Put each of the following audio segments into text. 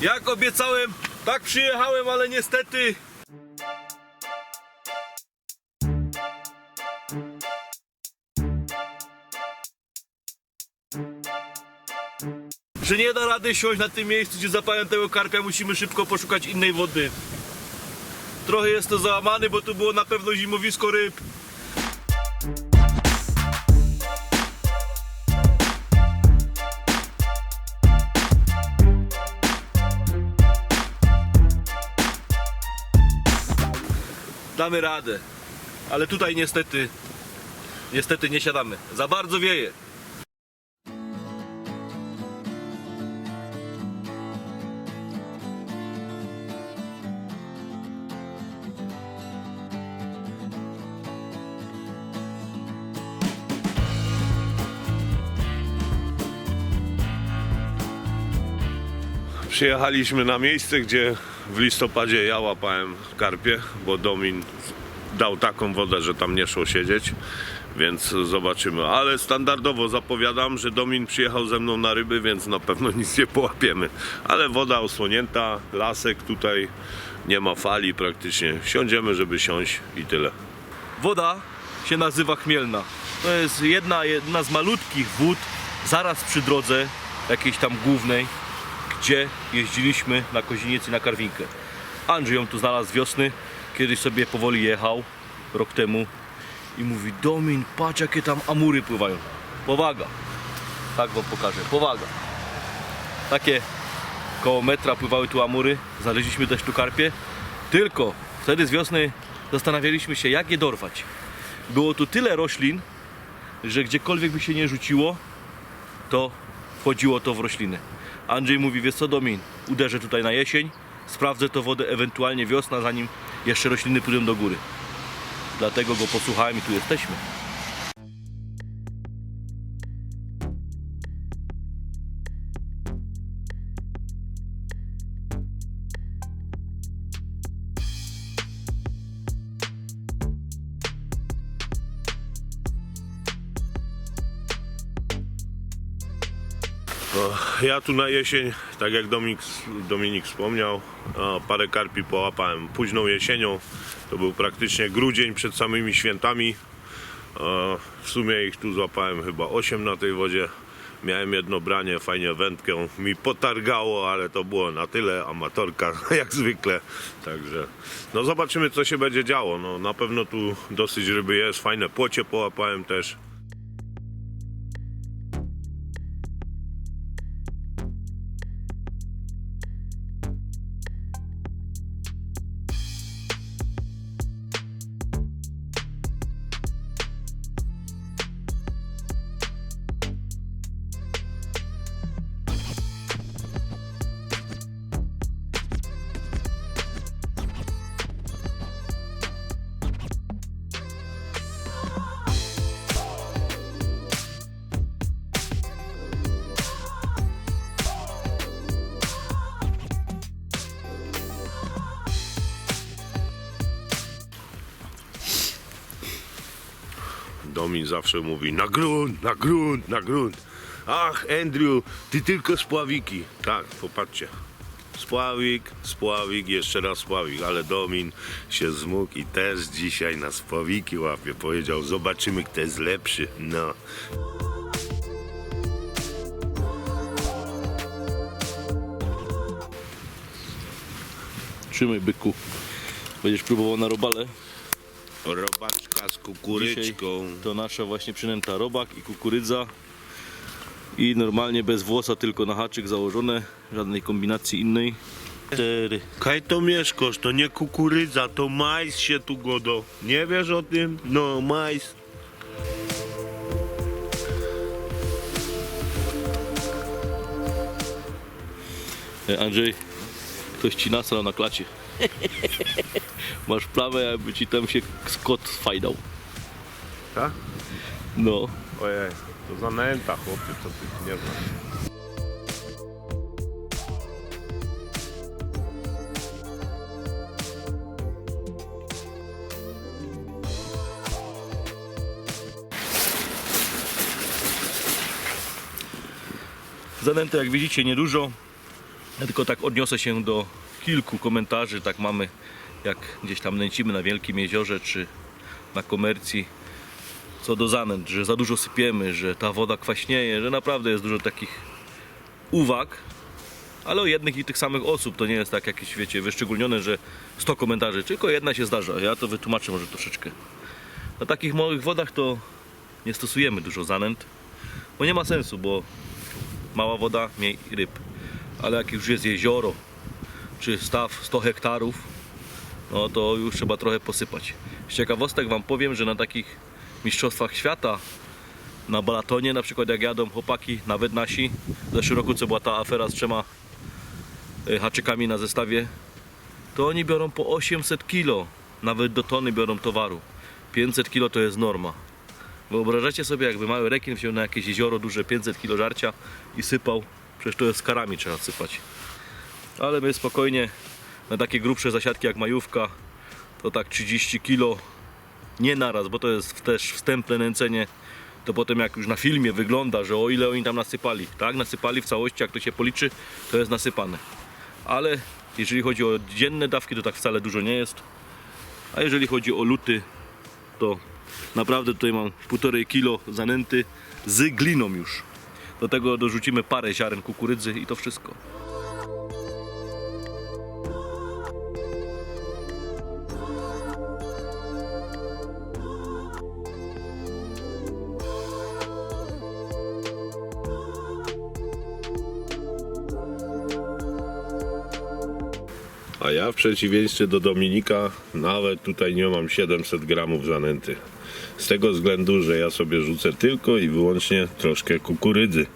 Jak obiecałem, tak przyjechałem, ale niestety że nie da rady siąść na tym miejscu, gdzie zapałem tego karpia, musimy szybko poszukać innej wody. Trochę jest to załamany, bo tu było na pewno zimowisko ryb. Damy radę, ale tutaj niestety, niestety nie siadamy. Za bardzo wieje. Przyjechaliśmy na miejsce, gdzie w listopadzie ja łapałem karpie, bo Domin dał taką wodę, że tam nie szło siedzieć, więc zobaczymy. Ale standardowo zapowiadam, że Domin przyjechał ze mną na ryby, więc na pewno nic nie połapiemy. Ale woda osłonięta, lasek tutaj, nie ma fali praktycznie. Siądziemy, żeby siąść i tyle. Woda się nazywa Chmielna. To jest jedna, jedna z malutkich wód zaraz przy drodze jakiejś tam głównej, gdzie jeździliśmy na Koziniec i na Karwinkę. Andrzej ją tu znalazł z wiosny, kiedyś sobie powoli jechał, rok temu i mówi Domin, patrz jakie tam amury pływają. Powaga. Tak wam pokażę, powaga. Takie koło metra pływały tu amury, znaleźliśmy też tu karpie, tylko wtedy z wiosny zastanawialiśmy się jak je dorwać. Było tu tyle roślin, że gdziekolwiek by się nie rzuciło, to wchodziło to w rośliny. Andrzej mówi, wiesz co Domin, uderzę tutaj na jesień, sprawdzę to wodę ewentualnie wiosna, zanim jeszcze rośliny pójdą do góry. Dlatego go posłuchałem i tu jesteśmy. Ja tu na jesień, tak jak Dominik, Dominik wspomniał, parę karpi połapałem późną jesienią. To był praktycznie grudzień przed samymi świętami. W sumie ich tu złapałem chyba 8 na tej wodzie. Miałem jedno branie, fajnie wędkę mi potargało, ale to było na tyle, amatorka jak zwykle. Także no zobaczymy co się będzie działo. No, na pewno tu dosyć ryby jest, fajne płocie połapałem też. Domin zawsze mówi na grunt, na grunt, na grunt. Ach, Andrew, ty tylko spławiki. Tak, popatrzcie. Spławik, spławik, jeszcze raz spławik, ale Domin się zmógł i też dzisiaj na spławiki łapie. Powiedział, zobaczymy kto jest lepszy. No. Trzymaj byku. Będziesz próbował na robale. Robaczka z Dzisiaj kukuryczką. to nasza właśnie przynęta robak i kukurydza. I normalnie bez włosa, tylko na haczyk założone. Żadnej kombinacji innej. Cztery. Kaj to mieszkosz, to nie kukurydza, to majs się tu godo. Nie wiesz o tym? No, majs. E, Andrzej, ktoś ci nasrał na klacie. Masz plamę, jakby ci tam się skot fajdał. Tak? No. Ojej, to zanęta chłopie, co ty nie znasz. Zanęty jak widzicie niedużo. Ja tylko tak odniosę się do kilku komentarzy, tak mamy, jak gdzieś tam nęcimy na Wielkim Jeziorze, czy na komercji, co do zanęt, że za dużo sypiemy, że ta woda kwaśnieje, że naprawdę jest dużo takich uwag, ale o jednych i tych samych osób, to nie jest tak jakieś, wiecie, wyszczególnione, że 100 komentarzy, tylko jedna się zdarza, ja to wytłumaczę może troszeczkę. Na takich małych wodach to nie stosujemy dużo zanęt, bo nie ma sensu, bo mała woda, mniej ryb. Ale jak już jest jezioro, czy staw 100 hektarów, no to już trzeba trochę posypać. Z ciekawostek Wam powiem, że na takich mistrzostwach świata, na Balatonie na przykład jak jadą chłopaki, nawet nasi, w zeszłym roku co była ta afera z trzema y, haczykami na zestawie, to oni biorą po 800 kilo, nawet do tony biorą towaru. 500 kilo to jest norma. Wyobrażacie sobie, jakby mały rekin wziął na jakieś jezioro duże 500 kg żarcia i sypał. Przecież to jest karami trzeba sypać. Ale my spokojnie na takie grubsze zasiadki jak majówka to tak 30 kg nie naraz, bo to jest też wstępne nęcenie. To potem jak już na filmie wygląda, że o ile oni tam nasypali, tak? Nasypali w całości, jak to się policzy, to jest nasypane. Ale jeżeli chodzi o dzienne dawki, to tak wcale dużo nie jest. A jeżeli chodzi o luty, to naprawdę tutaj mam półtorej kilo zanęty z gliną już. Do tego dorzucimy parę ziaren kukurydzy i to wszystko. W przeciwieństwie do Dominika nawet tutaj nie mam 700 gramów zanęty. Z tego względu, że ja sobie rzucę tylko i wyłącznie troszkę kukurydzy.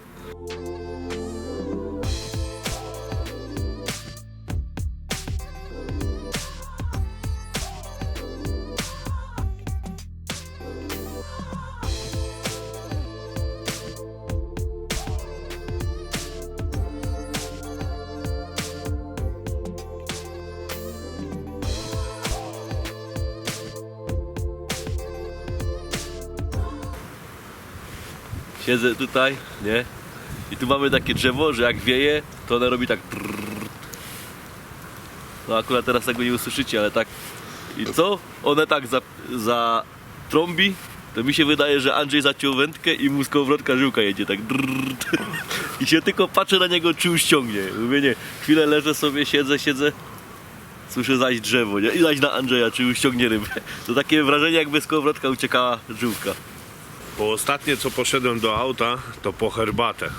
Siedzę tutaj, nie? I tu mamy takie drzewo, że jak wieje, to one robi tak. No akurat teraz tego nie usłyszycie, ale tak. I co? One tak za, za trąbi, to mi się wydaje, że Andrzej zaciął wędkę i mu z kołowrotka żyłka jedzie tak. I się tylko patrzę na niego, czy już ciągnie. Mówię, nie, chwilę leżę sobie, siedzę, siedzę. Słyszę zaś drzewo, nie? I zaś na Andrzeja, czy już ciągnie rybę. To takie wrażenie, jakby z kołowrotka uciekała żyłka. Po ostatnie co poszedłem do auta, to po herbatę.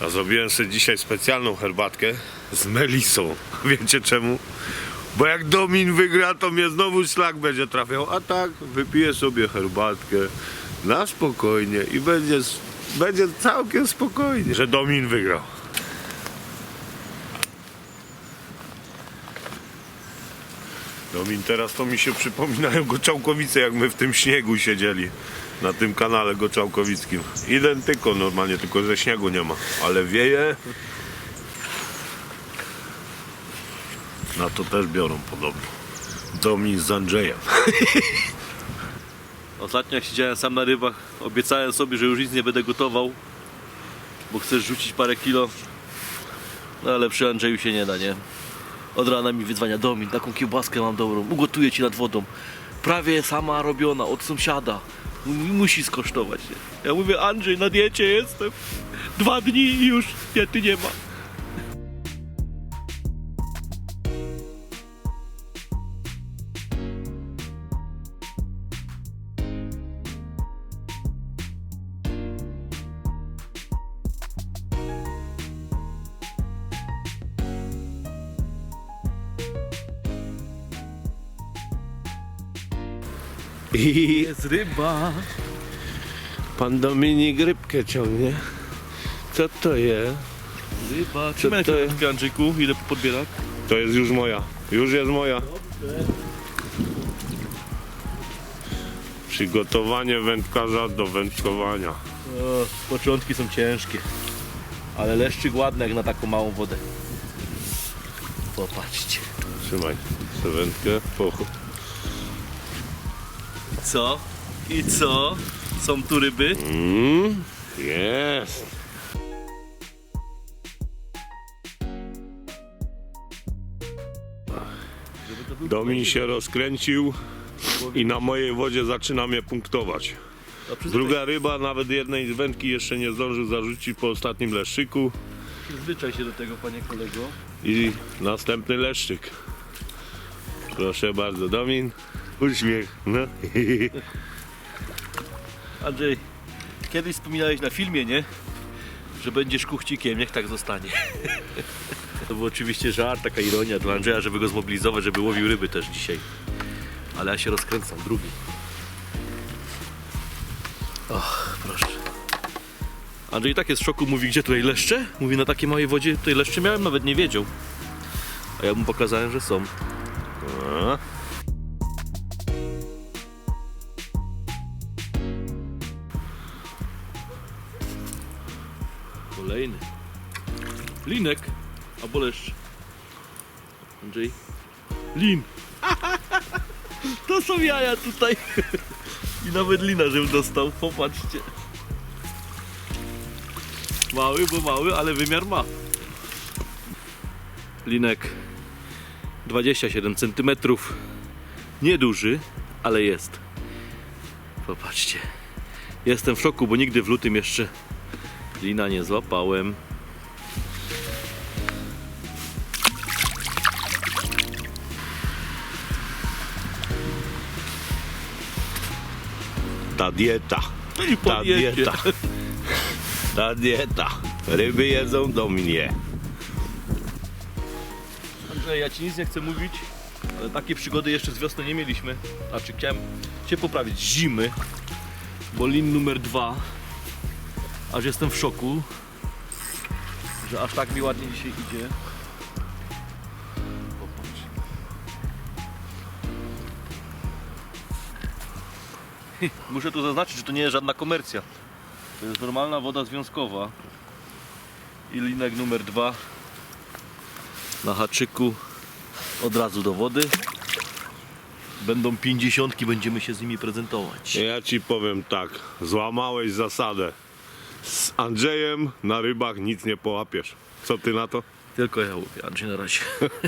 A zrobiłem sobie dzisiaj specjalną herbatkę z melisą. Wiecie czemu? Bo jak Domin wygra, to mnie znowu szlak będzie trafiał. A tak, wypiję sobie herbatkę na spokojnie i będzie, będzie całkiem spokojnie, że Domin wygrał. Domin, teraz to mi się przypominają Goczałkowice, jak my w tym śniegu siedzieli. Na tym kanale Goczałkowickim. Identyko normalnie, tylko że śniegu nie ma. Ale wieje. Na to też biorą podobno. Domin z Andrzejem. Ostatnio jak siedziałem sam na rybach, obiecałem sobie, że już nic nie będę gotował, bo chcę rzucić parę kilo. No ale przy Andrzeju się nie da, nie? Od rana mi wyzwania Domin, taką kiełbaskę mam dobrą, ugotuję ci nad wodą. Prawie sama robiona, od sąsiada. M- Musi skosztować, nie? Ja mówię, Andrzej, na diecie jestem. Dwa dni i już diety nie ma. I Jest ryba. pan Dominik rybkę ciągnie. Co to jest? Ryba. Co Trzymaj to jest? Andrzejku, idę po podbierak. To jest już moja. Już jest moja. Przygotowanie wędkarza do wędkowania. O, początki są ciężkie. Ale leszczyk ładny jak na taką małą wodę. Popatrzcie. Trzymaj tę wędkę. Po... Co? I co? Są tu ryby? Mm, jest. Domin się rozkręcił i na mojej wodzie zaczyna mnie punktować. Druga ryba, nawet jednej z wędki jeszcze nie zdążył zarzucić po ostatnim leszczyku. Przyzwyczaj się do tego, panie kolego. I następny leszczyk. Proszę bardzo, Domin uśmiech. No. Andrzej, kiedyś wspominałeś na filmie, nie? Że będziesz kuchcikiem, niech tak zostanie. To był oczywiście żart, taka ironia dla Andrzeja, żeby go zmobilizować, żeby łowił ryby też dzisiaj. Ale ja się rozkręcam, drugi. Och, proszę. Andrzej tak jest w szoku, mówi, gdzie tutaj leszcze? Mówi, na takiej małej wodzie tutaj leszcze miałem, nawet nie wiedział. A ja mu pokazałem, że są. A. Albo. Andrzej. Lin. To są jaja tutaj. I nawet lina, żebym dostał. Popatrzcie. Mały, bo mały, ale wymiar ma. Linek. 27 cm. Nieduży, ale jest. Popatrzcie. Jestem w szoku, bo nigdy w lutym jeszcze Lina nie złapałem. Ta dieta, I ta podjedzie. dieta, ta dieta. Ryby jedzą do mnie. Andrzej, ja ci nic nie chcę mówić, ale takie przygody jeszcze z wiosny nie mieliśmy. Znaczy chciałem cię poprawić zimy, bo lin numer dwa, aż jestem w szoku, że aż tak mi ładnie dzisiaj idzie. Muszę tu zaznaczyć, że to nie jest żadna komercja. To jest normalna woda związkowa. I linek numer dwa na haczyku od razu do wody. Będą pięćdziesiątki, będziemy się z nimi prezentować. Ja ci powiem tak, złamałeś zasadę. Z Andrzejem na rybach nic nie połapiesz. Co ty na to? Tylko ja łowię, Andrzej na razie.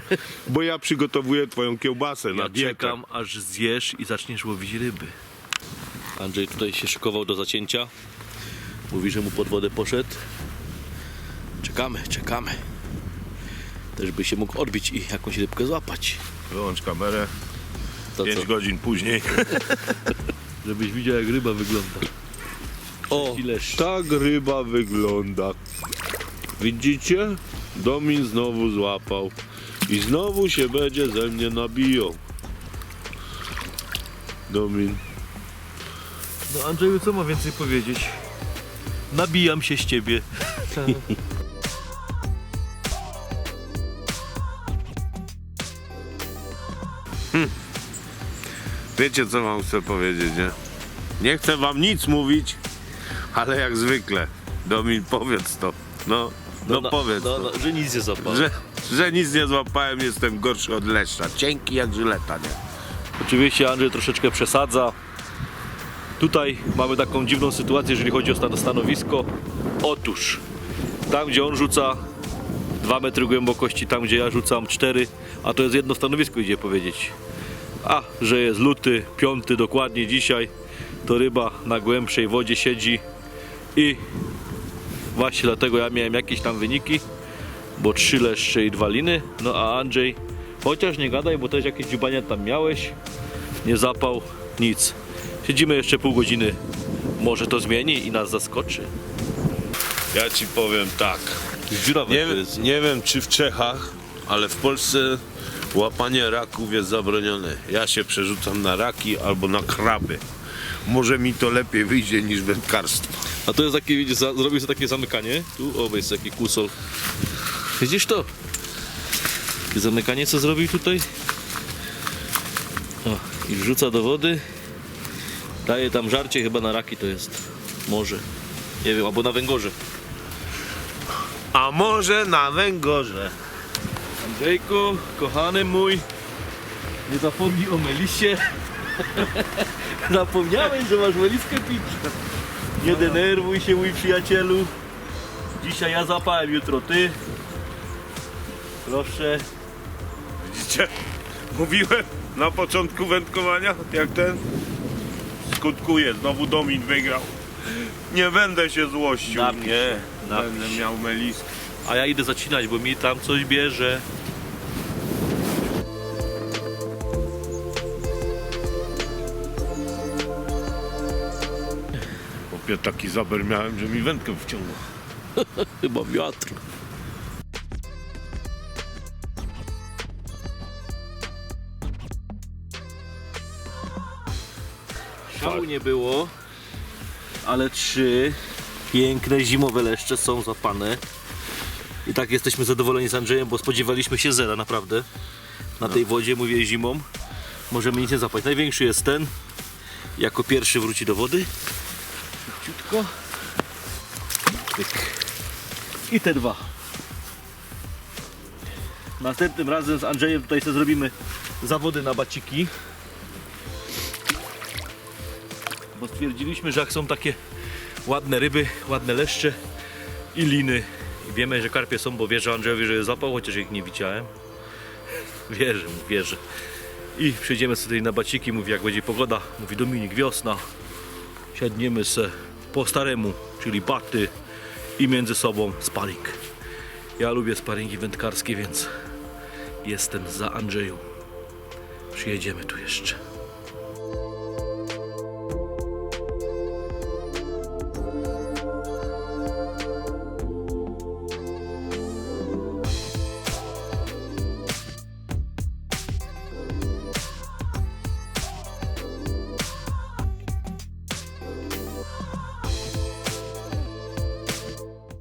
Bo ja przygotowuję twoją kiełbasę na Ja dietę. czekam aż zjesz i zaczniesz łowić ryby. Andrzej tutaj się szykował do zacięcia. Mówi, że mu pod wodę poszedł. Czekamy, czekamy. Też by się mógł odbić i jakąś rybkę złapać. Wyłącz kamerę. To 5 co? godzin później. Żebyś widział jak ryba wygląda. O, tak ryba wygląda. Widzicie? Domin znowu złapał. I znowu się będzie ze mnie nabijał. Domin. No Andrzeju, co ma więcej powiedzieć? Nabijam się z ciebie. Wiecie co wam chcę powiedzieć, nie? Nie chcę wam nic mówić, ale jak zwykle. Domin, powiedz to. No, no, powiedz no, to. no, że nic nie zapał. Że, że nic nie złapałem, jestem gorszy od leszcza. Cienki jak żyleta, nie? Oczywiście Andrzej troszeczkę przesadza. Tutaj mamy taką dziwną sytuację, jeżeli chodzi o stan- stanowisko. Otóż tam, gdzie on rzuca 2 metry głębokości, tam, gdzie ja rzucam 4, a to jest jedno stanowisko, idzie powiedzieć. A, że jest luty, piąty dokładnie dzisiaj, to ryba na głębszej wodzie siedzi i właśnie dlatego ja miałem jakieś tam wyniki, bo trzy leszcze i dwa liny, no a Andrzej, chociaż nie gadaj, bo też jakieś dziubania tam miałeś, nie zapał, nic. Siedzimy jeszcze pół godziny, może to zmieni i nas zaskoczy. Ja ci powiem tak. Dziurawe Nie, to jest. nie wiem czy w Czechach, ale w Polsce łapanie raków jest zabronione. Ja się przerzucam na raki albo na kraby. Może mi to lepiej wyjdzie niż wędkarstwo. A to jest takie, widzisz, za- zrobił sobie takie zamykanie. Tu, o, jest taki kusol. Widzisz to? Takie zamykanie, co zrobił tutaj? O, i wrzuca do wody. Daje tam żarcie, chyba na raki to jest. Może. Nie wiem, albo na węgorze. A może na węgorze. Andrzejku, kochany mój, nie zapomnij o melisie. Zapomniałeś, że masz meliskę pić. Nie denerwuj się, mój przyjacielu. Dzisiaj ja zapałem, jutro ty. Proszę. Widzicie? Mówiłem na początku wędkowania, jak ten skutkuje. Znowu Domin wygrał. Nie będę się złościł. Na mnie, na Będę miał meliskę. A ja idę zacinać, bo mi tam coś bierze. Chłopie, taki zaber miałem, że mi wędkę wciągnął. Chyba wiatr. Szału nie było, ale trzy piękne zimowe leszcze są zapane. I tak jesteśmy zadowoleni z Andrzejem, bo spodziewaliśmy się zera naprawdę. Na tej wodzie, mówię zimą, możemy nic nie zapać. Największy jest ten, jako pierwszy wróci do wody. Szybciutko. Pyk. I te dwa. Następnym razem z Andrzejem tutaj sobie zrobimy zawody na baciki. Bo stwierdziliśmy, że jak są takie ładne ryby, ładne leszcze i liny. I wiemy, że karpie są, bo wierzę Andrzejowi, że je zapał, chociaż ich nie widziałem. Wierzę wierzę. I przejdziemy sobie tutaj na baciki, mówi jak będzie pogoda, mówi Dominik, wiosna. Siadniemy se po staremu, czyli baty i między sobą sparing. Ja lubię sparingi wędkarskie, więc jestem za Andrzeju. Przyjedziemy tu jeszcze.